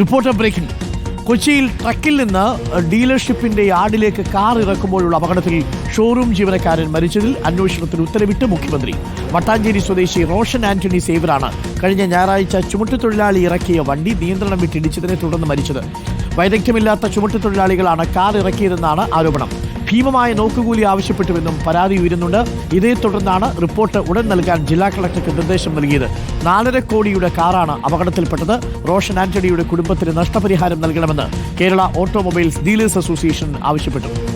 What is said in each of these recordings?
Reporter breaking കൊച്ചിയിൽ ട്രക്കിൽ നിന്ന് ഡീലർഷിപ്പിന്റെ യാർഡിലേക്ക് car ഇറക്കുമ്പോഴുള്ള അപകടത്തിൽ ഷോറൂം ജീവനക്കാരൻ മരിച്ചതിൽ അന്വേഷണത്തിന് ഉത്തരവിട്ട് മുഖ്യമന്ത്രി. മട്ടാഞ്ചേരി സ്വദേശി റോഷൻ ആന്റണി സേവറാണ് കഴിഞ്ഞ ഞായറാഴ്ച ചുമട്ടുതൊഴിലാളി ഇറക്കിയ വണ്ടി നിയന്ത്രണം വിട്ടിടിച്ചതിനെ തുടർന്ന് മരിച്ചത്. വൈദഗ്ധ്യമില്ലാത്ത ചുമട്ടുതൊഴിലാളികളാണ് കാർ ഇറക്കിയതെന്നാണ് ആരോപണം. ഭീമമായ നോക്കുകൂലി ആവശ്യപ്പെട്ടുവെന്നും പരാതി ഉയരുന്നുണ്ട്. ഇതേ തുടർന്നാണ് റിപ്പോർട്ട് ഉടൻ നൽകാൻ ജില്ലാ കളക്ടർക്ക് നിർദ്ദേശം നൽകിയത്. നാലര കോടിയുടെ കാറാണ് അപകടത്തിൽപ്പെട്ടത്. റോഷൻ ആന്റണിയുടെ കുടുംബത്തിന് നഷ്ടപരിഹാരം നൽകണമെന്ന് കേരള ഓട്ടോമൊബൈൽസ് ഡീലേഴ്സ് അസോസിയേഷൻ ആവശ്യപ്പെട്ടു.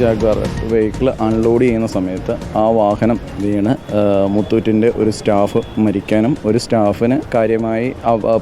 ജാഗ്വാർ വെഹിക്കിൾ അൺലോഡ് ചെയ്യുന്ന സമയത്ത് ആ വാഹനം വീണ് മുത്തൂറ്റിന്റെ ഒരു സ്റ്റാഫ് മരിക്കാനും ഒരു സ്റ്റാഫിന് കാര്യമായി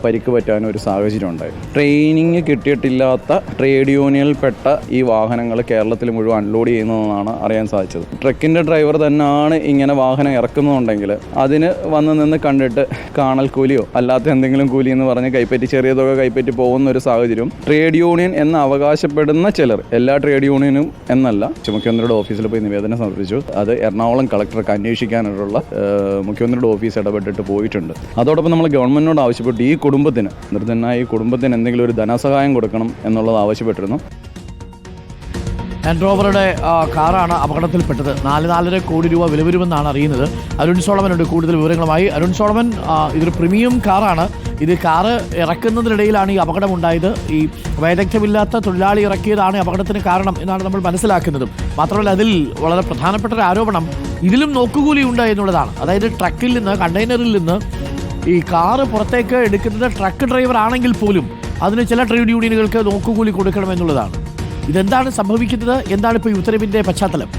പരിക്ക് പറ്റാനും ഒരു സാഹചര്യം ഉണ്ടായി. ട്രെയിനിങ് കിട്ടിയിട്ടില്ലാത്ത ട്രേഡ് യൂണിയനിൽപ്പെട്ട ഈ വാഹനങ്ങൾ കേരളത്തിൽ മുഴുവൻ അൺലോഡ് ചെയ്യുന്നതെന്നാണ് അറിയാൻ സാധിച്ചത്. ട്രക്കിന്റെ ഡ്രൈവർ തന്നെയാണ് ഇങ്ങനെ വാഹനം ഇറക്കുന്നുണ്ടെങ്കിൽ അതിന് വന്ന് നിന്ന് കണ്ടിട്ട് കാണൽ കൂലിയോ അല്ലാത്ത എന്തെങ്കിലും കൂലി എന്ന് പറഞ്ഞ് കൈപ്പറ്റി ചെറിയ തുക കൈപ്പറ്റി പോകുന്ന ഒരു സാഹചര്യം ട്രേഡ് യൂണിയൻ എന്ന് അവകാശപ്പെടുന്ന ചിലർ എല്ലാ ട്രേഡ് യൂണിയനും എന്നല്ല മുഖ്യമന്ത്രിയുടെ ഓഫീസിൽ പോയി നിവേദനം സമർപ്പിച്ചു. അത് എറണാകുളം കളക്ടർക്ക് അന്വേഷിക്കാനുള്ള ഏഹ്, മുഖ്യമന്ത്രിയുടെ ഓഫീസ് ഇടപെട്ടിട്ട് പോയിട്ടുണ്ട്. അതോടൊപ്പം നമ്മൾ ഗവൺമെന്റിനോട് ആവശ്യപ്പെട്ടു. ഈ കുടുംബത്തിന് നിർദ്ധനായ ഈ കുടുംബത്തിന് എന്തെങ്കിലും ഒരു ധനസഹായം കൊടുക്കണം എന്നുള്ളത് ആവശ്യപ്പെട്ടിരുന്നു. ലാൻഡ് റോവറുടെ കാറാണ് അപകടത്തിൽപ്പെട്ടത്. നാല് നാലര കോടി രൂപ വില വരുമെന്നാണ് അറിയുന്നത്. അരുൺ സോളമനുണ്ട് കൂടുതൽ വിവരങ്ങളുമായി. അരുൺ സോളമൻ ഇതൊരു പ്രീമിയം കാറാണ്. ഇത് കാറ് ഇറക്കുന്നതിനിടയിലാണ് ഈ അപകടം ഉണ്ടായത് ഈ വൈദഗ്ധ്യമില്ലാത്ത തൊഴിലാളി ഇറക്കിയതാണ് അപകടത്തിന് കാരണം എന്നാണ് നമ്മൾ മനസ്സിലാക്കുന്നതും. മാത്രമല്ല അതിൽ വളരെ പ്രധാനപ്പെട്ട ഒരു ആരോപണം ഇതിലും നോക്കുകൂലി ഉണ്ട് എന്നുള്ളതാണ്. അതായത് ട്രക്കിൽ നിന്ന് കണ്ടെയ്നറിൽ നിന്ന് ഈ കാറ് പുറത്തേക്ക് എടുക്കുന്നത് ട്രക്ക് ഡ്രൈവർ ആണെങ്കിൽ പോലും അതിന് ചില ട്രേഡ് യൂണിയനുകൾക്ക് നോക്കുകൂലി കൊടുക്കണമെന്നുള്ളതാണ് ഇതെന്താണ് സംഭവിക്കുന്നത്? എന്താണ് ഇപ്പോൾ ഈ ഉത്തരവിന്റെ പശ്ചാത്തലം?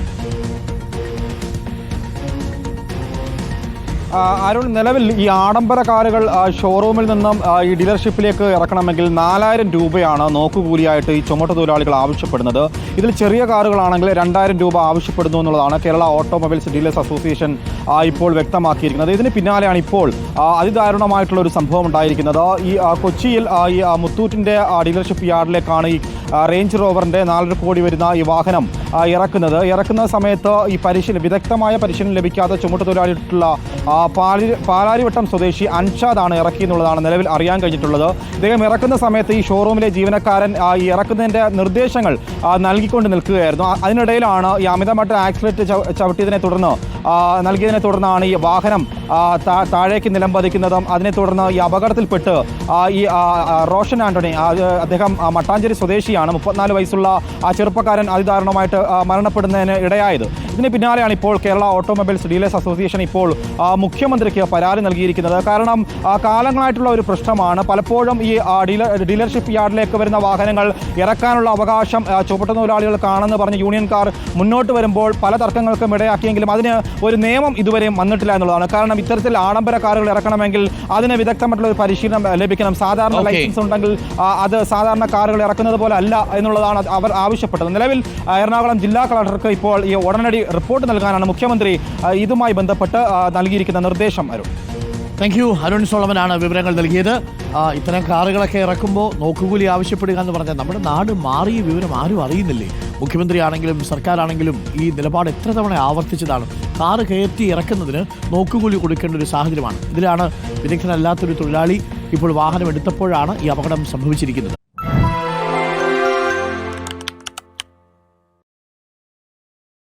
അരുൺ നിലവിൽ ഈ ആഡംബര കാറുകൾ ഷോറൂമിൽ നിന്നും ഈ ഡീലർഷിപ്പിലേക്ക് ഇറക്കണമെങ്കിൽ നാലായിരം രൂപയാണ് നോക്കുകൂലിയായിട്ട് ഈ ചുമട്ട് തൊഴിലാളികൾ ആവശ്യപ്പെടുന്നത്. ഇതിൽ ചെറിയ കാറുകളാണെങ്കിൽ രണ്ടായിരം രൂപ ആവശ്യപ്പെടുന്നു എന്നുള്ളതാണ് കേരള ഓട്ടോമൊബൈൽസ് ഡീലേഴ്സ് അസോസിയേഷൻ ഇപ്പോൾ വ്യക്തമാക്കിയിരിക്കുന്നത്. ഇതിന് പിന്നാലെയാണ് ഇപ്പോൾ അതിദാരുണമായിട്ടുള്ള ഒരു സംഭവം ഉണ്ടായിരിക്കുന്നത്. ഈ കൊച്ചിയിൽ ഈ മുത്തൂറ്റിന്റെ ഡീലർഷിപ്പ് യാർഡിലേക്കാണ് ഈ റേഞ്ച് റോവറിന്റെ നാലര കോടി വരുന്ന ഈ വാഹനം ഇറക്കുന്നത്. ഇറക്കുന്ന സമയത്ത് ഈ പരിശീലനം വിദഗ്ധമായ പരിശീലനം ലഭിക്കാതെ ചുമട്ട് തൊഴിലാളിയിട്ടുള്ള പാലി പാലാരിവട്ടം സ്വദേശി അൻഷാദാണ് ഇറക്കി എന്നുള്ളതാണ് നിലവിൽ അറിയാൻ കഴിഞ്ഞിട്ടുള്ളത്. ഇദ്ദേഹം ഇറക്കുന്ന സമയത്ത് ഈ ഷോറൂമിലെ ജീവനക്കാരൻ ഈ ഇറക്കുന്നതിന്റെ നിർദ്ദേശങ്ങൾ നൽകിക്കൊണ്ട് നിൽക്കുകയായിരുന്നു. അതിനിടയിലാണ് ഈ അമിതമായിട്ട് ആക്സിലേറ്റ് ചവ- ചവിട്ടിയതിനെ തുടർന്ന് നൽകിയതിനെ തുടർന്നാണ് ഈ വാഹനം താഴേക്ക് നിലം പതിക്കുന്നതും അതിനെ തുടർന്ന് ഈ അപകടത്തിൽപ്പെട്ട് ഈ റോഷൻ ആന്റണി അദ്ദേഹം മട്ടാഞ്ചേരി സ്വദേശിയാണ്. മുപ്പത്തിനാല് വയസ്സുള്ള ആ ചെറുപ്പക്കാരൻ അതിദാരുണമായിട്ട് മരണപ്പെടുന്നതിന് ഇടയായത്. ഇതിന് പിന്നാലെയാണ് ഇപ്പോൾ കേരള ഓട്ടോമൊബൈൽസ് ഡീലേഴ്സ് അസോസിയേഷൻ ഇപ്പോൾ മുഖ്യമന്ത്രിക്ക് പരാതി നൽകിയിരിക്കുന്നത്. കാരണം കാലങ്ങളായിട്ടുള്ള ഒരു പ്രശ്നമാണ്. പലപ്പോഴും ഈ ഡീലർ ഡീലർഷിപ്പ് യാർഡിലേക്ക് വരുന്ന വാഹനങ്ങൾ ഇറക്കാനുള്ള അവകാശം ചുവട്ടുതൊഴിലാളികൾക്കാണെന്ന് പറഞ്ഞ് യൂണിയൻകാർ മുന്നോട്ട് വരുമ്പോൾ പല തർക്കങ്ങൾക്കും ഇടയാക്കിയെങ്കിലും അതിന് ഒരു നിയമം ഇതുവരെയും വന്നിട്ടില്ല എന്നുള്ളതാണ്. കാരണം ഇത്തരത്തിൽ ആഡംബര കാറുകൾ ഇറക്കണമെങ്കിൽ അതിന് വിദഗ്ധമായിട്ടുള്ള ഒരു പരിശീലനം ലഭിക്കണം. സാധാരണ ലൈസൻസ് ഉണ്ടെങ്കിൽ അത് സാധാരണ കാറുകൾ ഇറക്കുന്നത് പോലെ അല്ല എന്നുള്ളതാണ് അവർ ആവശ്യപ്പെട്ടത്. നിലവിൽ എറണാകുളം ജില്ലാ കളക്ടർക്ക് ഇപ്പോൾ ഈ ഉടനടി റിപ്പോർട്ട് നൽകാനാണ് മുഖ്യമന്ത്രി ഇതുമായി ബന്ധപ്പെട്ട് നൽകിയിരിക്കുന്ന നിർദ്ദേശം അരുൺ. താങ്ക് യു അരുൺ സോളമനാണ് വിവരങ്ങൾ നൽകിയത്. ഇത്തരം കാറുകളൊക്കെ ഇറക്കുമ്പോൾ നോക്കുകൂലി ആവശ്യപ്പെടുക എന്ന് പറഞ്ഞാൽ നമ്മുടെ നാട് മാറി വിവരം ആരും അറിയുന്നില്ലേ? മുഖ്യമന്ത്രിയാണെങ്കിലും സർക്കാരാണെങ്കിലും ഈ നിലപാട് എത്ര തവണ ആവർത്തിച്ചതാണ്? കാറ് കയറ്റി ഇറക്കുന്നതിന് നോക്കുകൂലി കൊടുക്കേണ്ട ഒരു സാഹചര്യമാണ്. ഇതിലാണ് വിദഗ്ധനല്ലാത്തൊരു തൊഴിലാളി ഇപ്പോൾ വാഹനം എടുത്തപ്പോഴാണ് ഈ അപകടം സംഭവിച്ചിരിക്കുന്നത്.